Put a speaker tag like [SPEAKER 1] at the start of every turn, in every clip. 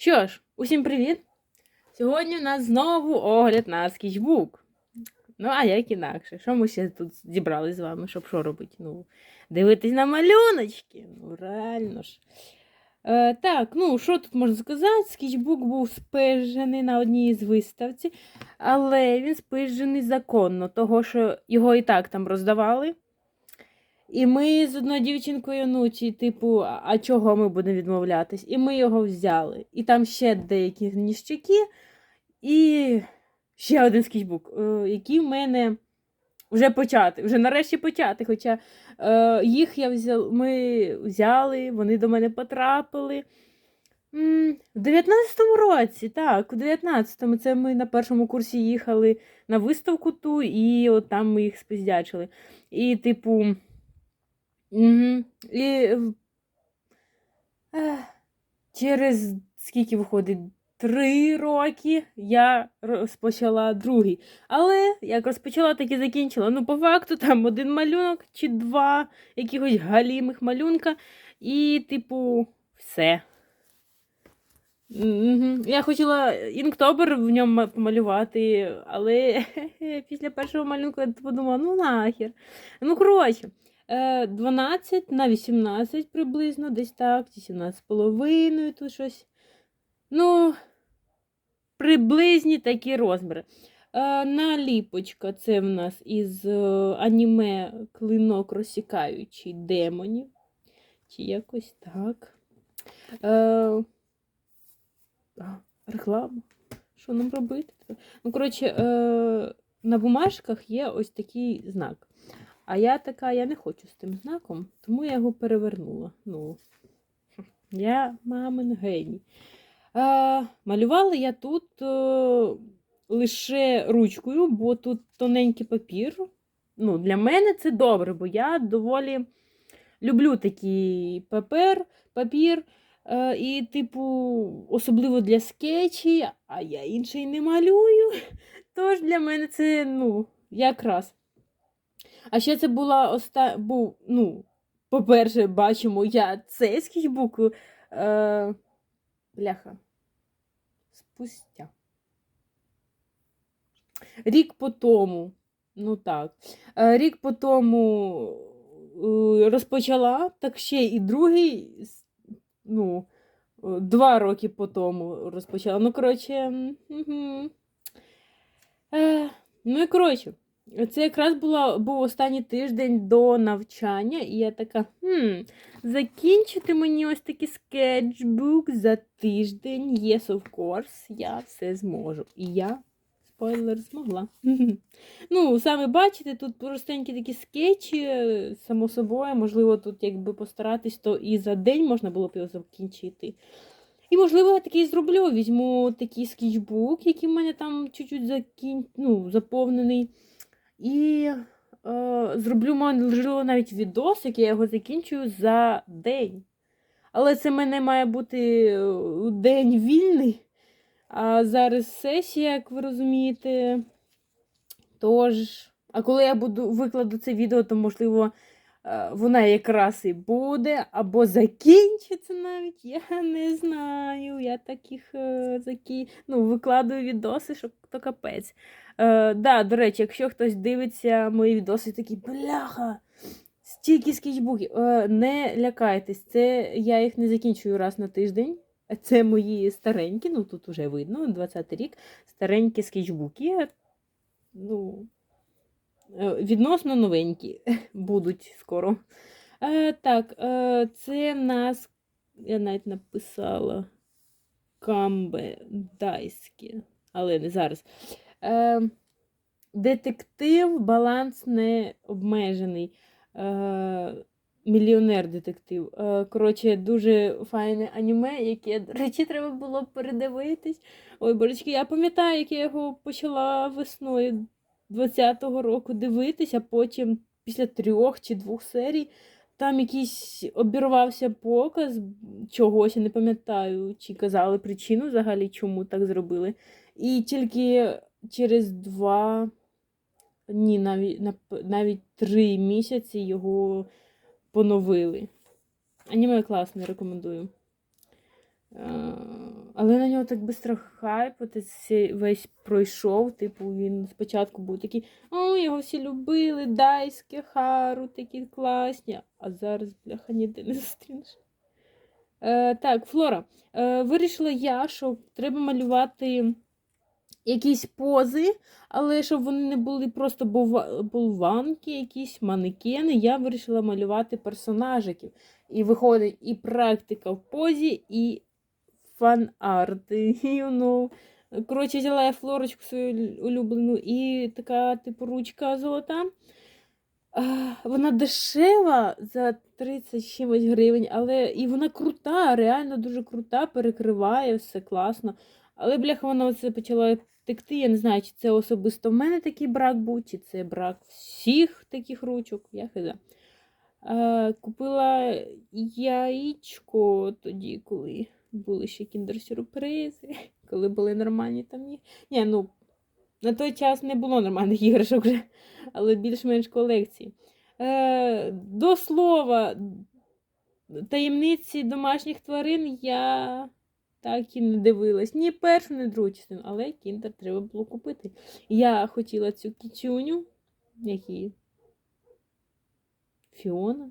[SPEAKER 1] Що ж, усім привіт! Сьогодні у нас знову огляд на скетчбук. Ну, а як інакше? Що ми ще тут зібрали з вами, щоб що робити? Ну, дивитись на малюночки. Ну, реально ж. Е, так, ну що тут можна сказати? Скетчбук був спижений на одній із виставці, але він спижений законно, того що його і так там роздавали. І ми з одною дівчинкою, ну, чи, типу, а чого ми будемо відмовлятись? І ми його взяли. І там ще деякі ніщики, і ще один скетчбук, е, який в мене вже почати, вже нарешті почати. Хоча е, їх я взял, ми взяли, вони до мене потрапили. В 19-му році, так, у 19-му це ми на першому курсі їхали на виставку ту, і от там ми їх спиздячили. І, типу. Угу. І через скільки виходить? Три роки я розпочала другий. Але як розпочала, так і закінчила. Ну, по факту, там один малюнок чи два якихось галімих малюнка, і, типу, все. Я хотіла інктобер в ньому помалювати, але після першого малюнку я подумала, ну нахер. Ну, коротше. Е, 12 на 18 приблизно, десь так, чи 17 з половиною, тут щось. Ну, приблизні такі розміри. Е, наліпочка це в нас із е, аніме клинок розсікаючий демонів. Чи якось так. Е, реклама. Що нам робити? Ну, коротше, е, на бумажках є ось такий знак. А я така, я не хочу з тим знаком, тому я його перевернула. Ну, я мамин геній. А, малювала я тут е, лише ручкою, бо тут тоненький папір. Ну, Для мене це добре, бо я доволі люблю такий папір, папір. Е, і, типу, особливо для скетчі, а я інший не малюю. Тож для мене це, ну, якраз. А ще це була оста... був, ну, по-перше, бачимо, я цей скетчбук, е... бляха, спустя. Рік по тому, ну так, е, рік по тому е, розпочала, так ще і другий, ну, два роки по тому розпочала. Ну, коротше, угу. ну і коротше. Це якраз була, був останній тиждень до навчання, і я така, хм, закінчити мені ось такий скетчбук за тиждень. Yes, of course, я все зможу. І я, спойлер, змогла. ну, саме бачите, тут простенькі такі скетчі, само собою, можливо, тут якби постаратись, то і за день можна було б його закінчити. І, можливо, я такий зроблю. Візьму такий скетчбук, який в мене там чуть-чуть закін... ну, заповнений. І е, зроблю, можливо, навіть відос, який я його закінчую за день. Але це в мене має бути е, день вільний. А зараз сесія, як ви розумієте. Тож, а коли я буду викладу це відео, то, можливо, вона якраз і буде, або закінчиться навіть. Я не знаю. Я таких е, такі, ну, викладую відоси, що то капець. Е, да, до речі, якщо хтось дивиться мої відоси, такі бляха, стільки скетчбуків. Е, не лякайтесь, це я їх не закінчую раз на тиждень. Це мої старенькі, ну тут уже видно, 20 й рік, старенькі скетчбуки. Ну, е, відносно новенькі будуть скоро. Е, так, е, це нас, я навіть написала Камбе Дайське, але не зараз. Е, детектив, баланс не обмежений. Е, мільйонер детектив. Е, коротше, дуже файне аніме, яке, до речі, треба було передивитись. Ой, божечки, я пам'ятаю, як я його почала весною 20-го року дивитись, а потім після трьох чи двох серій. Там якийсь обірвався показ чогось, я не пам'ятаю, чи казали причину взагалі, чому так зробили. І тільки через два, ні, навіть, навіть три місяці його поновили. Аніме класне, рекомендую. Е, Але на нього так швидко хайп, весь пройшов. Типу, він спочатку був такий, о, його всі любили, дайське, хару, такі класні. А зараз, бляха, ніде не зустрінеш. Е, так, Флора. Е, вирішила я, що треба малювати якісь пози, але щоб вони не були просто болванки, якісь манекени. Я вирішила малювати персонажиків. І виходить і практика в позі, і фан-арт. You know. Коротше, взяла я флорочку свою улюблену і така, типу, ручка золота. Вона дешева за 30 чимось гривень, але і вона крута, реально дуже крута, перекриває все класно. Але, бляха, вона оце почала текти. Я не знаю, чи це особисто в мене такий брак був, чи це брак всіх таких ручок. Я хиза. Купила яєчко тоді, коли були ще кіндер-сюрпризи, коли були нормальні там їх. Ні, ну, на той час не було нормальних іграшок вже, але більш-менш колекції. Е, до слова, таємниці домашніх тварин я так і не дивилась. Ні першу, ні другу частину, але кіндер треба було купити. Я хотіла цю кічуню, які Фіона,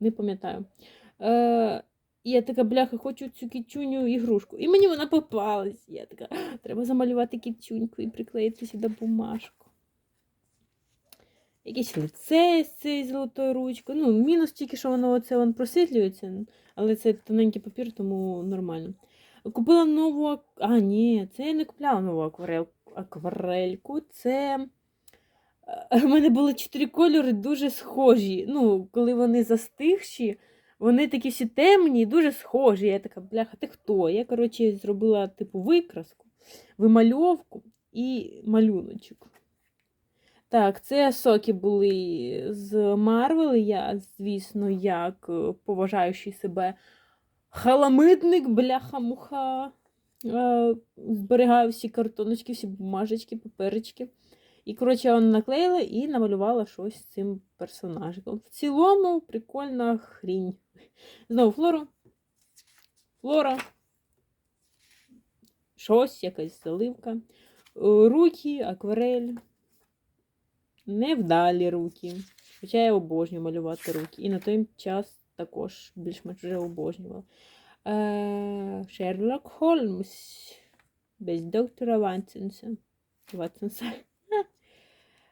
[SPEAKER 1] не пам'ятаю. Е, і я така, бляха, хочу цю кітчуню ігрушку. І мені вона попалась. Я така, треба замалювати кітчуньку і приклеїти сюди бумажку. Якесь лице з цією золотою ручкою. Ну, мінус тільки, що воно оце воно просвітлюється, але це тоненький папір, тому нормально. Купила нову. А, ні, це я не купляла нову акварель... акварельку. Це. У мене були чотири кольори дуже схожі. Ну, коли вони застигші, вони такі всі темні і дуже схожі. Я така, бляха, ти хто? Я, коротше, зробила типу викраску, вимальовку і малюночок. Так, це соки були з Марвел. Я, звісно, як е, поважаючий себе халамидник, бляха-муха. е, Зберігаю всі картоночки, всі бумажечки, паперечки. І, коротше, я наклеїла і намалювала щось цим персонажиком. В цілому прикольна хрінь. Знову флора. Флора. Щось, якась заливка. Е, Руки, акварель. Невдалі руки. Хоча я обожнюю малювати руки. І на той час також більш-менш вже обожнювала. Е, Шерлок Холмс. Без доктора Ватсонса. Ватсонса.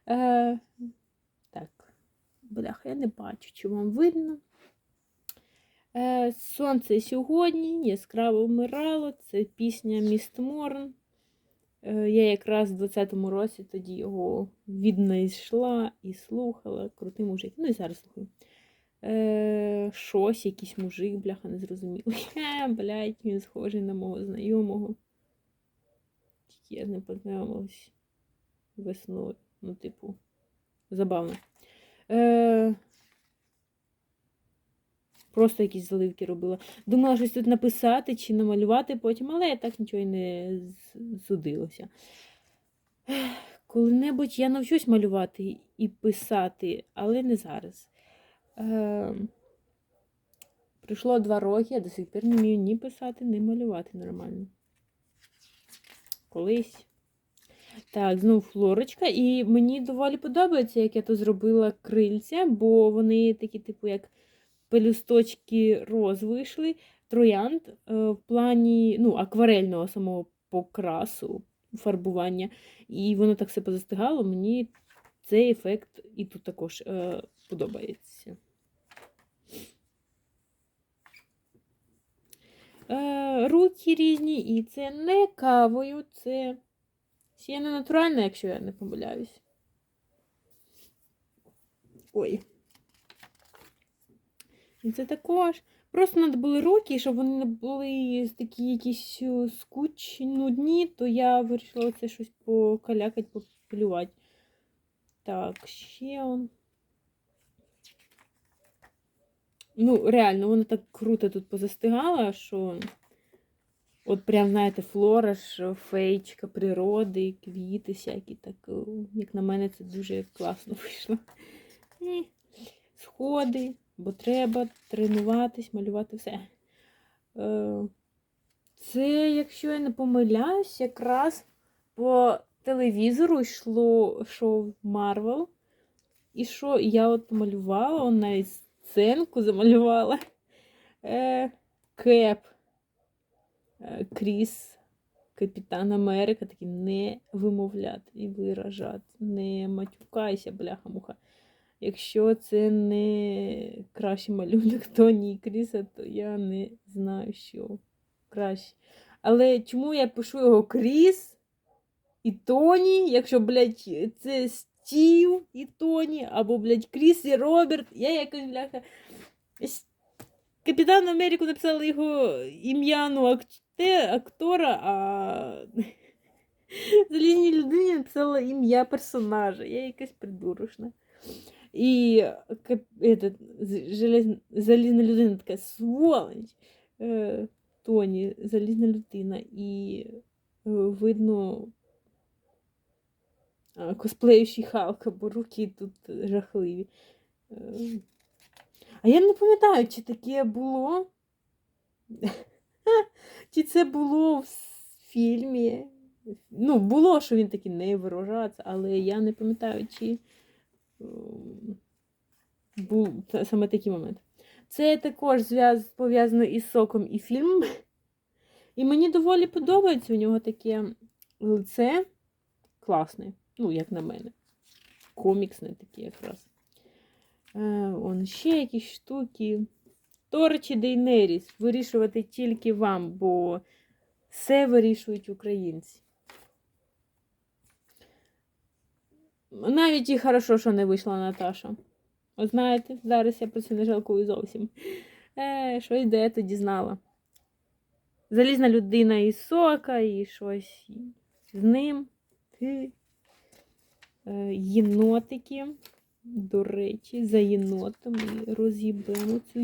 [SPEAKER 1] Е, так, бляха, я не бачу, чи вам видно. Е, Сонце сьогодні яскраво вмирало. Це пісня Міст Морн. Е, я якраз в 20-му році тоді його віднайшла і слухала. Крутий мужик. Ну і зараз слухаю. Е, щось, якийсь мужик, бляха, незрозумілий. Е, блядь, він схожий на мого знайомого. Тільки я ним познайомилась весною. Ну, типу, забавно. Е, Просто якісь заливки робила. Думала щось тут написати чи намалювати потім, але я так нічого і не зудилося. Коли-небудь я навчусь малювати і писати, але не зараз. Е, Пройшло два роки, я до сих пір не вмію ні писати, ні малювати нормально. Колись. Так, знову флорочка. І мені доволі подобається, як я то зробила крильця, бо вони такі, типу, як пелюсточки роз вийшли, троянд е, в плані ну, акварельного самого покрасу, фарбування. І воно так все позастигало. Мені цей ефект і тут також е, подобається. Е, руки різні, і це не кавою, це сіяно натуральне, якщо я не помиляюсь. Ой. І це також. Просто треба були руки, щоб вони не були такі якісь скучні, нудні, то я вирішила оце щось покалякати, попелювати. Так, ще он. Ну, реально, вона так круто тут позастигала, що от прям, знаєте, флора ж, фейчка, природи, квіти всякі. Так, як на мене, це дуже класно вийшло. І Сходи, бо треба тренуватись, малювати все. Е, Це, якщо я не помиляюсь, якраз по телевізору йшло шоу Марвел. І що я от малювала, навіть сценку замалювала. Е, Кеп. Кріс, Капітан Америка, такий не вимовляти і виражати. Не матюкайся, бляха-муха. Якщо це не кращий малюнок Тоні і Кріса, то я не знаю, що краще. Але чому я пишу його Кріс і Тоні, якщо, блядь, це Стів і Тоні, або, блядь, Кріс і Роберт, я якось, бляха. Капітан Америку написала його ім'я, ну, акте, актора, а Залізній людині написала ім'я персонажа. Я якась придурочна. І залізна людина така сволоч. Е, Тоні, залізна людина. І е, видно косплеючий Халка, бо руки тут жахливі. Е, А я не пам'ятаю, чи таке було. Чи це було в фільмі? Ну, було, що він такий не виражається, але я не пам'ятаю, чи ем, був саме такий момент. Це також пов'язано із соком і фільмом. І мені доволі подобається у нього таке лице класне, ну, як на мене. Коміксне таке якраз. Е, он ще якісь штуки. Торчі Дейнеріс. Вирішувати тільки вам, бо все вирішують українці. Навіть і хорошо, що не вийшла Наташа. От знаєте, зараз я про це не жалкую зовсім. Е, щось де я тоді знала. Залізна людина із сока, і щось з ним. Е, єнотики. До речі, за єнотами роз'їбемо цю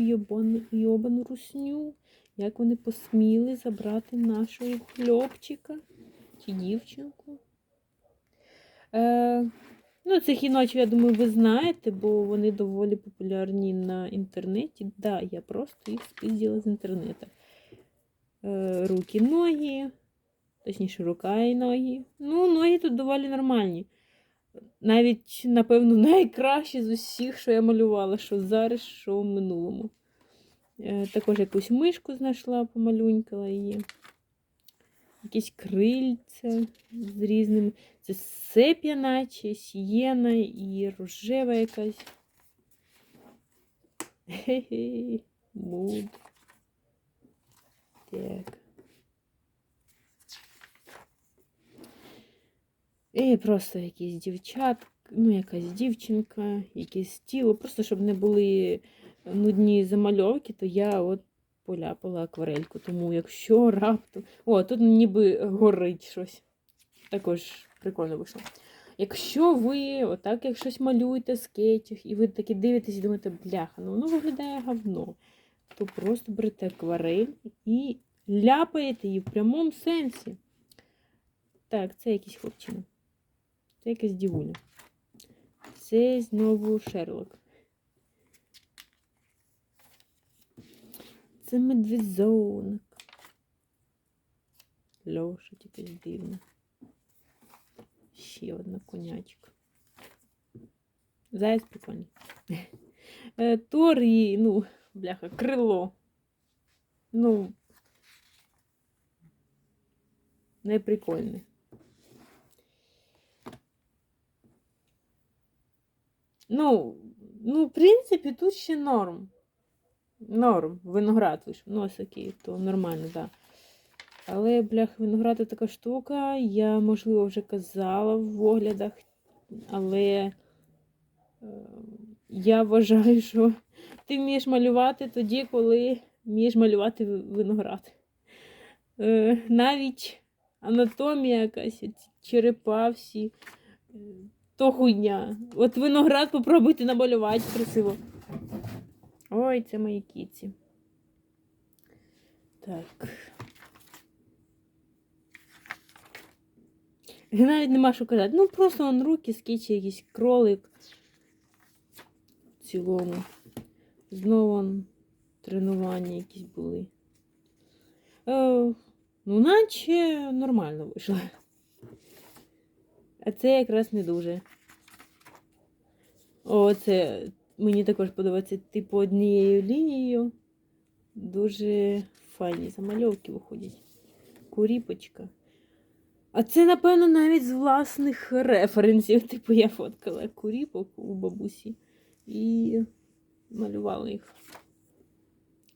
[SPEAKER 1] йобану, русню. Як вони посміли забрати нашого хлопчика чи дівчинку. Е, ну, цих єнотів, я думаю, ви знаєте, бо вони доволі популярні на інтернеті. Да, я просто їх спізділа з інтернету. Е, руки, ноги, точніше, рука і ноги. Ну, ноги тут доволі нормальні. Навіть, напевно, найкращі з усіх, що я малювала, що зараз, що в минулому. Е, також якусь мишку знайшла, помалюнькала її. Якісь крильця з різними. Це сепія, наче, сієна і рожева якась. Хе-хе, муд. Так. І просто якісь дівчат, ну, якась дівчинка, якесь тіло. Просто щоб не були нудні замальовки, то я от поляпала акварельку. Тому якщо раптом. О, тут ніби горить щось. Також прикольно вийшло. Якщо ви отак як щось малюєте скетчах, і ви такі дивитесь і думаєте, бляха, ну воно виглядає говно, то просто берете акварель і ляпаєте її в прямому сенсі. Так, це якийсь хлопчина. Це якась дівуля. Це знову Шерлок. Це медвізонок. Лошадь якась дивна. Ще одна конячка. Заяць прикольний. Е, Тор і, ну, бляха, крило. Ну, не Ну, ну, в принципі, тут ще норм. Норм. Виноград вийшов. Ну, то нормально, так. Да. Але, блях, виноград така штука. Я, можливо, вже казала в оглядах, але е, я вважаю, що ти вмієш малювати тоді, коли вмієш малювати виноград. Е, навіть анатомія якась, черепа всі, е, то хуйня. От виноград попробуйте намалювати красиво. Ой, це мої кіці. Так. Навіть нема що казати. Ну, просто он руки, скетчі, якийсь кролик. В цілому. Знову он тренування якісь були. Е, Ну, наче нормально вийшло. А це якраз не дуже. О, це мені також подобається, типу, однією лінією. Дуже файні замальовки виходять. Куріпочка. А це, напевно, навіть з власних референсів. Типу, я фоткала куріпок у бабусі і малювала їх.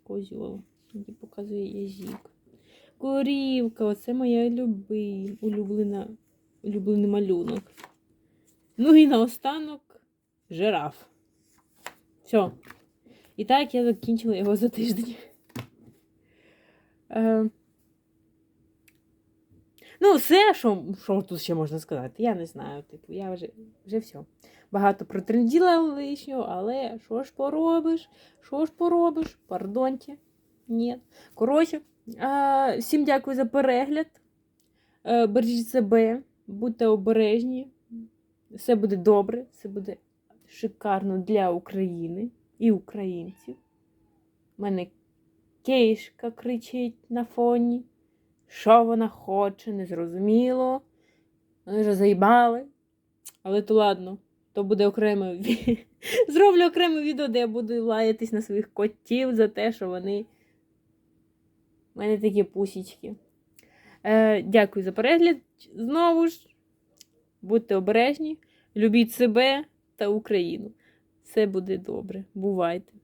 [SPEAKER 1] Козьол, який показує язик. Корівка, оце моя люби, улюблена, улюблений малюнок. Ну і наостанок жираф. Все. І так я закінчила його за тиждень. Е, ну, все, що, що тут ще можна сказати, я не знаю. Типу, я вже, вже все. Багато протренділа лишнього, але що ж поробиш? Що ж поробиш? Пардоньте. Ні. Коротше, е, всім дякую за перегляд. Е, бережіть себе, будьте обережні. Все буде добре, все буде шикарно для України і українців. У мене кішка кричить на фоні. Що вона хоче, незрозуміло. Вони вже заїбали. Але то ладно, то буде окреме. Зроблю окреме відео, де я буду лаятись на своїх котів за те, що вони. У мене такі пусічки. Е, дякую за перегляд. Знову ж, будьте обережні, любіть себе та Україну. Все буде добре. Бувайте!